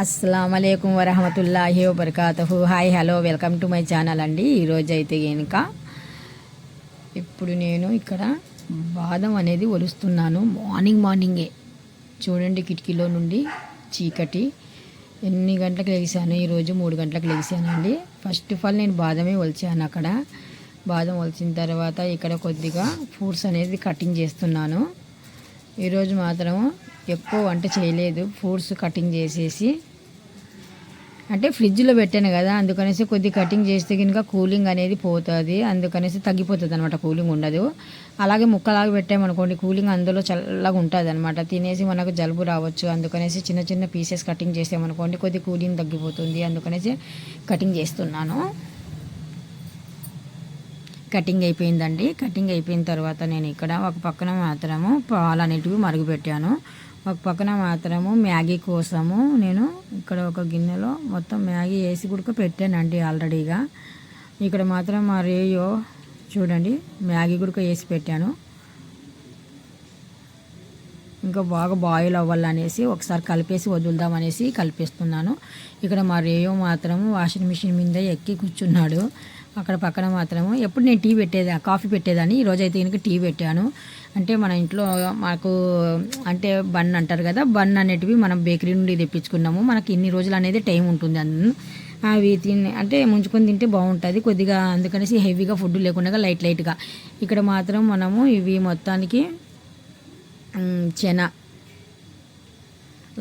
అస్సలం అయికం వరహమతుల్లాహి వబర్కాతహు. Hi hello welcome to my channel అండి. ఈరోజు అయితే కనుక ఇప్పుడు నేను ఇక్కడ బాదం అనేది ఒలుస్తున్నాను. మార్నింగ్ మార్నింగే. చూడండి కిటికీలో నుండి చీకటి. ఎన్ని గంటలకు లెగిసాను ఈరోజు మూడు గంటలకు లెగిసానండి ఫస్ట్ ఆఫ్ ఆల్ నేను బాదమే ఒలిచాను అక్కడ. బాదం ఒలిచిన తర్వాత ఇక్కడ కొద్దిగా ఫ్రూట్స్ అనేది కటింగ్ చేస్తున్నాను. ఈరోజు మాత్రం ఎక్కువ వంట చేయలేదు. ఫ్రూట్స్ కటింగ్ చేసేసి అంటే ఫ్రిడ్జ్లో పెట్టాను కదా అందుకనేసి కొద్ది కటింగ్ చేస్తే కనుక కూలింగ్ అనేది పోతుంది అందుకనేసి తగ్గిపోతుంది అనమాట కూలింగ్ ఉండదు. అలాగే ముక్కలాగా పెట్టామనుకోండి కూలింగ్ అందులో చల్లగా ఉంటుంది అనమాట తినేసి మనకు జలుబు రావచ్చు అందుకనేసి చిన్న చిన్న పీసెస్ కటింగ్ చేసామనుకోండి కొద్ది కూలింగ్ తగ్గిపోతుంది అందుకనేసి కటింగ్ చేస్తున్నాను. కటింగ్ అయిపోయిందండి. కటింగ్ అయిపోయిన తర్వాత నేను ఇక్కడ ఒక పక్కన మాత్రము పాలు అనేటివి మరుగుపెట్టాను. ఒక పక్కన మాత్రము మ్యాగీ కోసము నేను ఇక్కడ ఒక గిన్నెలో మొత్తం మ్యాగీ వేసి కూడా పెట్టానండి ఆల్రెడీగా ఇక్కడ మాత్రం మా రేయో చూడండి మ్యాగీ కూడా వేసి పెట్టాను. ఇంకా బాగా బాయిల్ అవ్వాలనేసి ఒకసారి కలిపేసి వదులుదామనేసి కలిపేస్తున్నాను. ఇక్కడ మా రేయో మాత్రము వాషింగ్ మిషన్ మీద ఎక్కి కూర్చున్నాడు. అక్కడ పక్కన మాత్రము. ఎప్పుడు నేను టీ పెట్టేదా కాఫీ పెట్టేదాన్ని ఈరోజు అయితే కనుక టీ పెట్టాను. అంటే మన ఇంట్లో మాకు అంటే బన్ అంటారు కదా బన్ అనేటివి మనం బేకరీ నుండి తెప్పించుకున్నాము. మనకి ఇన్ని రోజులు అనేది టైం ఉంటుంది అన్ని అవి తిని అంటే ముంచుకొని తింటే బాగుంటుంది. కొద్దిగా అందుకనేసి హెవీగా ఫుడ్ లేకుండా లైట్ లైట్గా. ఇక్కడ మాత్రం మనము ఇవి మొత్తానికి చెన.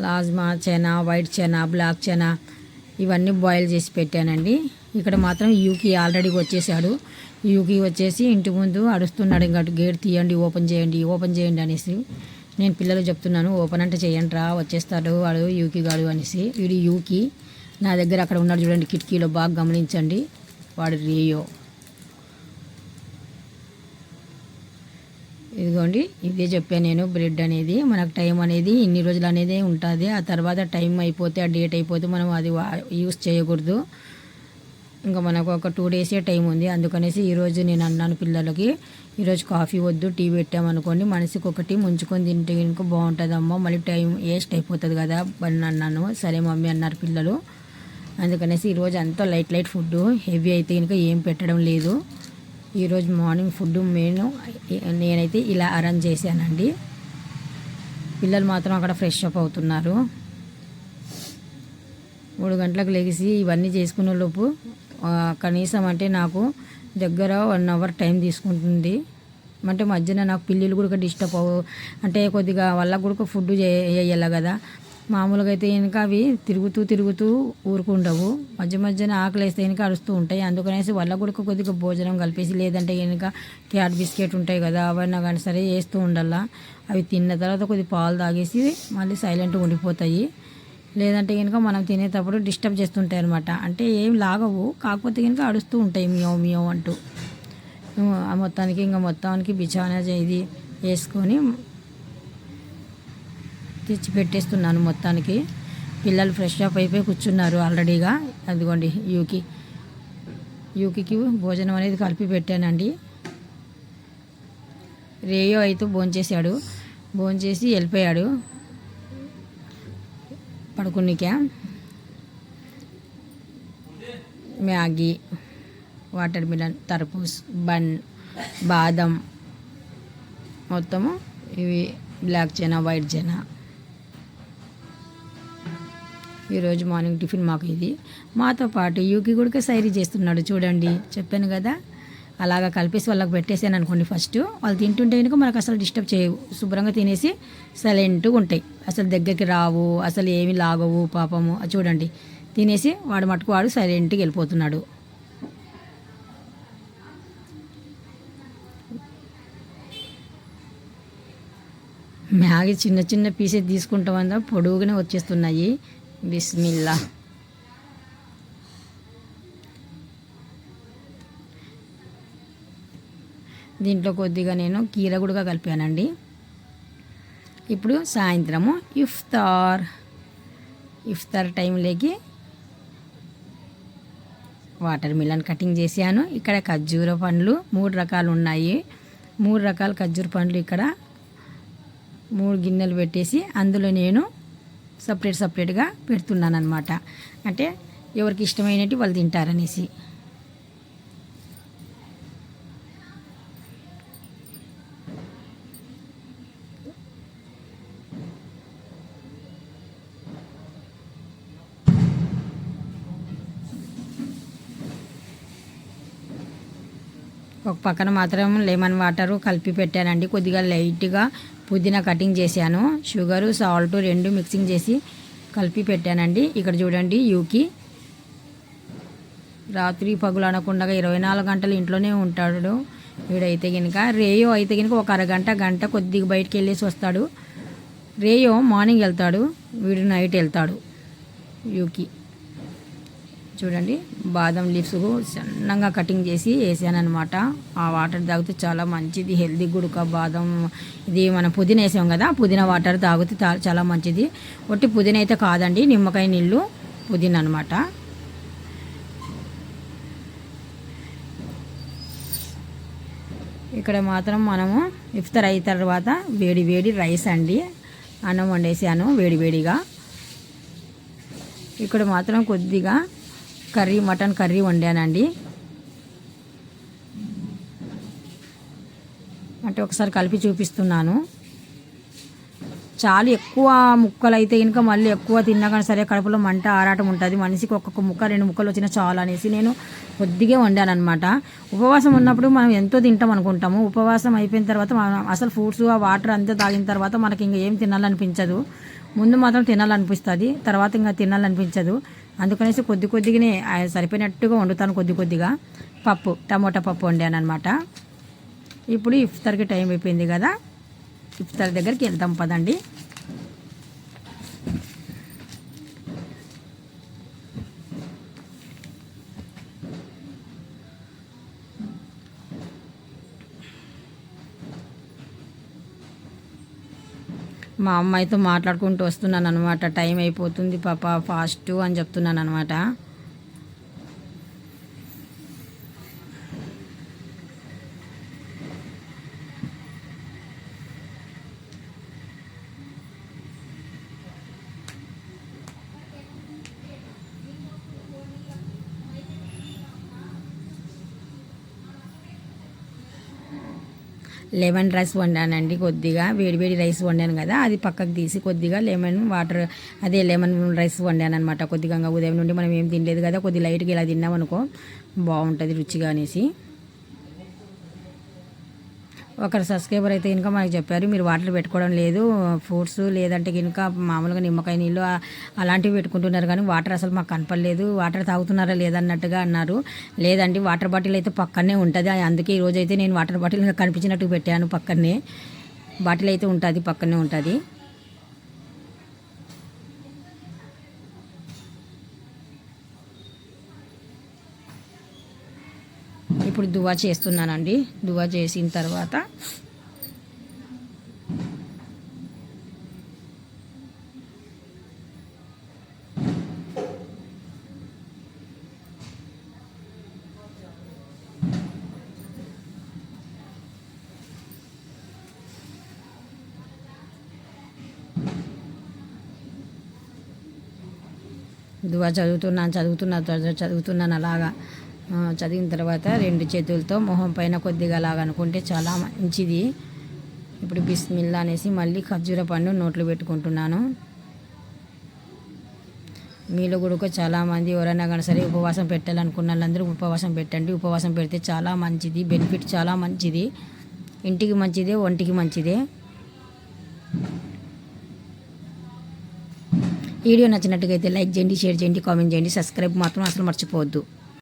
లాజ్మా చెన వైట్ చెన బ్లాక్ చెన ఇవన్నీ బాయిల్ చేసి పెట్టానండి. ఇక్కడ మాత్రం యూకి ఆల్రెడీ వచ్చేసాడు యూకి వచ్చేసి ఇంటి ముందు అడుస్తున్నాడు ఇంకా గేట్ తీయండి ఓపెన్ చేయండి ఓపెన్ చేయండి అనేసి. నేను పిల్లలు చెప్తున్నాను ఓపెన్ అంటే చేయండి రా వచ్చేస్తాడు వాడు యూకి గాడు అనేసి. వీడు యూకి. నా దగ్గర అక్కడ ఉన్నాడు చూడండి కిటికీలో బాగా గమనించండి. వాడు రియో. ఇదిగోండి ఇదే చెప్పాను నేను బ్రెడ్ అనేది. మనకు టైం అనేది ఇన్ని రోజులు అనేది ఉంటుంది. ఆ తర్వాత టైం అయిపోతే ఆ డేట్ అయిపోతే మనం అది యూస్ చేయకూడదు. ఇంకా మనకు ఒక టూ డేసే టైం ఉంది. అందుకనేసి ఈరోజు నేను అన్నాను పిల్లలకి ఈరోజు కాఫీ వద్దు టీ పెట్టామనుకోండి మనసుకి ఒకటి ముంచుకొని తింటే ఇంకో బాగుంటుందమ్మా మళ్ళీ టైం వేస్ట్ అయిపోతుంది కదా అని అన్నాను. సరే మమ్మీ అన్నారు పిల్లలు. అందుకనేసి ఈరోజు అంతా లైట్ లైట్ ఫుడ్ హెవీ అయితే కనుక ఏం పెట్టడం లేదు. ఈరోజు మార్నింగ్ ఫుడ్ నేను నేనైతే ఇలా అరేంజ్ చేశానండి. పిల్లలు మాత్రం అక్కడ ఫ్రెష్ అప్ అవుతున్నారు. మూడు గంటలకు లెగిసి ఇవన్నీ చేసుకునే లోపు కనీసం అంటే నాకు దగ్గర వన్ అవర్ టైం తీసుకుంటుంది. అంటే మధ్యన నాకు పిల్లలు కూడా డిస్టర్బ్ అవ్వ. అంటే కొద్దిగా వాళ్ళకు కూడా ఫుడ్ చేయాలి కదా. మామూలుగా అయితే కనుక అవి తిరుగుతూ తిరుగుతూ ఊరుకుండవు. మధ్య మధ్యన ఆకలి వేస్తే కనుక అరుస్తూ ఉంటాయి. అందుకనేసి వాళ్ళ కూడా కొద్దిగా భోజనం కలిపేసి లేదంటే కనుక క్యాట్ బిస్కెట్ ఉంటాయి కదా అవన్నీ కానీ సరే వేస్తూ ఉండాలా. అవి తిన్న తర్వాత కొద్దిగా పాలు తాగేసి మళ్ళీ సైలెంట్గా ఉండిపోతాయి. లేదంటే కనుక మనం తినేటప్పుడు డిస్టర్బ్ చేస్తుంటాయి అనమాట అంటే ఏం లాగవు కాకపోతే కనుక అడుస్తూ ఉంటాయి. మియో మియో అంటూ. ఆ మొత్తానికి ఇంకా మొత్తానికి బిచానా ఇది వేసుకొని తెచ్చి పెట్టేస్తున్నాను మొత్తానికి. పిల్లలు ఫ్రెష్ అప్ అయిపోయి కూర్చున్నారు ఆల్రెడీగా. అదిగోండి యూకి. యూకి భోజనం అనేది కలిపి పెట్టానండి. రేయో అయితే భోంచేశాడు. భోంచేసి వెళ్ళిపోయాడు. పడుకునికా? మ్యాగీ వాటర్ మిలన్ తర్పూస్ బన్ బాదం మొత్తము ఇవి బ్లాక్ చైనా వైట్ చైనా? ఈరోజు మార్నింగ్ టిఫిన్ మాకు ఇది. మాతో పాటు యూకి కూడా సైరీ చేస్తున్నాడు చూడండి చెప్పాను కదా? అలాగా కలిపేసి వాళ్ళకి పెట్టేసాను అనుకోండి ఫస్ట్ వాళ్ళు తింటుంటే కనుక మనకు అసలు డిస్టర్బ్ చేయవు. శుభ్రంగా తినేసి సైలెంట్గా ఉంటాయి. అసలు దగ్గరికి రావు అసలు ఏమి లాగవు పాపము. అది చూడండి. తినేసి వాడు మటుకు వాడు సైలెంట్గా వెళ్ళిపోతున్నాడు. మ్యాగీ చిన్న చిన్న పీసెస్ తీసుకుంటాం అందా? పొడుగునే వచ్చేస్తున్నాయి. బిస్మిల్లా. దీంట్లో కొద్దిగా నేను కీర కూడా కలిపానండి. ఇప్పుడు సాయంత్రము ఇఫ్తార్. ఇఫ్తార్ టైంలోకి వాటర్ మిలన్ కటింగ్ చేశాను. ఇక్కడ ఖర్జూర పండ్లు మూడు రకాలు ఉన్నాయి. మూడు రకాల ఖర్జూర పండ్లు ఇక్కడ మూడు గిన్నెలు పెట్టేసి అందులో నేను సపరేట్ సపరేట్గా పెడుతున్నాను అనమాట అంటే ఎవరికి ఇష్టమైనట్టు వాళ్ళు తింటారనేసి. ఒక పక్కన మాత్రం లెమన్ వాటరు కలిపి పెట్టానండి. కొద్దిగా లైట్గా పుదీనా కటింగ్ చేశాను. షుగరు సాల్ట్ రెండు మిక్సింగ్ చేసి కలిపి పెట్టానండి. ఇక్కడ చూడండి యూకి రాత్రి పగులు అనకుండా ఇరవై నాలుగు గంటలు ఇంట్లోనే ఉంటాడు. వీడైతే కనుక రేయో అయితే కనుక ఒక అరగంట గంట కొద్దిగా బయటికి వెళ్ళేసి వస్తాడు. రేయో మార్నింగ్ వెళ్తాడు వీడు నైట్ వెళ్తాడు. యూకి చూడండి బాదం లీవ్స్ సన్నగా కటింగ్ చేసి అనమాట ఆ వాటర్ తాగితే చాలా మంచిది హెల్దీ గుడుక బాదం. ఇది మనం పుదీనా వేసాం కదా పుదీనా వాటర్ తాగితే చాలా మంచిది. ఒట్టి పుదీనా అయితే కాదండి నిమ్మకాయ నీళ్ళు పుదీనా అనమాట ఇక్కడ మాత్రం మనము ఇఫ్తార్ అయిన తర్వాత వేడి వేడి రైస్ అండి. అన్నం వండేసాను వేడి వేడిగా. ఇక్కడ మాత్రం కొద్దిగా కర్రీ మటన్ కర్రీ వండానండి. అంటే ఒకసారి కలిపి చూపిస్తున్నాను. చాలా ఎక్కువ ముక్కలు అయితే ఇంకా మళ్ళీ ఎక్కువ తిన్నా కానీ సరే కడుపులో మంట ఆరాటం ఉంటుంది. మనిషికి ఒక్కొక్క ముక్క రెండు ముక్కలు వచ్చినా చాలు అనేసి నేను కొద్దిగా వండాను అనమాట ఉపవాసం ఉన్నప్పుడు మనం ఎంతో తింటాం అనుకుంటాము. ఉపవాసం అయిపోయిన తర్వాత మనం అసలు ఫ్రూట్స్ ఆ వాటర్ అంతా తాగిన తర్వాత మనకి ఇంకా ఏం తినాలనిపించదు. ముందు మాత్రం తినాలనిపిస్తుంది తర్వాత ఇంకా తినాలనిపించదు. అందుకనేసి కొద్ది కొద్దిగానే ఆ సరిపోయినట్టుగా వండుతాను కొద్ది కొద్దిగా. పప్పు టమోటా పప్పు వండాను అనమాట ఇప్పుడు ఇఫ్తార్కి టైం అయిపోయింది కదా. ఇఫ్తార్ దగ్గరికి వెళ్తాం పదండి. మా అమ్మాయితో మాట్లాడుకుంటూ వస్తున్నాను అనమాట టైం అయిపోతుంది పాప ఫాస్ట్ అని చెప్తున్నాను అనమాట లెమన్ రైస్ వండానండి కొద్దిగా వేడివేడి రైస్ వండాను కదా అది పక్కకు తీసి కొద్దిగా లెమన్ వాటర్ అదే లెమన్ రైస్ వండాను అనమాట కొద్దిగా ఉదయం నుండి మనం ఏం తినలేదు కదా కొద్ది లైట్గా ఇలా తిన్నాం అనుకో బాగుంటుంది రుచిగా అనేసి. ఒకరు సబ్స్క్రైబర్ అయితే కనుక మనకు చెప్పారు మీరు వాటర్ పెట్టుకోవడం లేదు ఫ్రూట్స్ లేదంటే కనుక మామూలుగా నిమ్మకాయ నీళ్ళు అలాంటివి పెట్టుకుంటున్నారు కానీ వాటర్ అసలు మాకు కనపడలేదు వాటర్ తాగుతున్నారా లేదన్నట్టుగా అన్నారు. లేదండి వాటర్ బాటిల్ అయితే పక్కనే ఉంటుంది అందుకే ఈ అయితే నేను వాటర్ బాటిల్ కనిపించినట్టు పెట్టాను పక్కనే. బాటిల్ అయితే ఉంటుంది పక్కనే ఉంటుంది. ఇప్పుడు దువా చేస్తున్నానండి. దువా చేసిన తర్వాత దువా చదువుతున్నాను చదువుతున్నా చదువుతున్నాను అలాగా. చదివిన తర్వాత రెండు చేతులతో మొహం పైన కొద్దిగా అలాగ అనుకుంటే చాలా మంచిది. ఇప్పుడు బిస్మిల్లా అనేసి మళ్ళీ ఖర్జూర పండు నోట్లు పెట్టుకుంటున్నాను. మీలో కూడా చాలామంది ఎవరైనా కానీ సరే ఉపవాసం పెట్టాలనుకున్న వాళ్ళందరూ ఉపవాసం పెట్టండి. ఉపవాసం పెడితే చాలా మంచిది. బెనిఫిట్ చాలా మంచిది. ఇంటికి మంచిదే ఒంటికి మంచిదే. వీడియో నచ్చినట్టుగా అయితే లైక్ చేయండి షేర్ చేయండి కామెంట్ చేయండి. సబ్స్క్రైబ్ మాత్రం అసలు మర్చిపోవద్దు.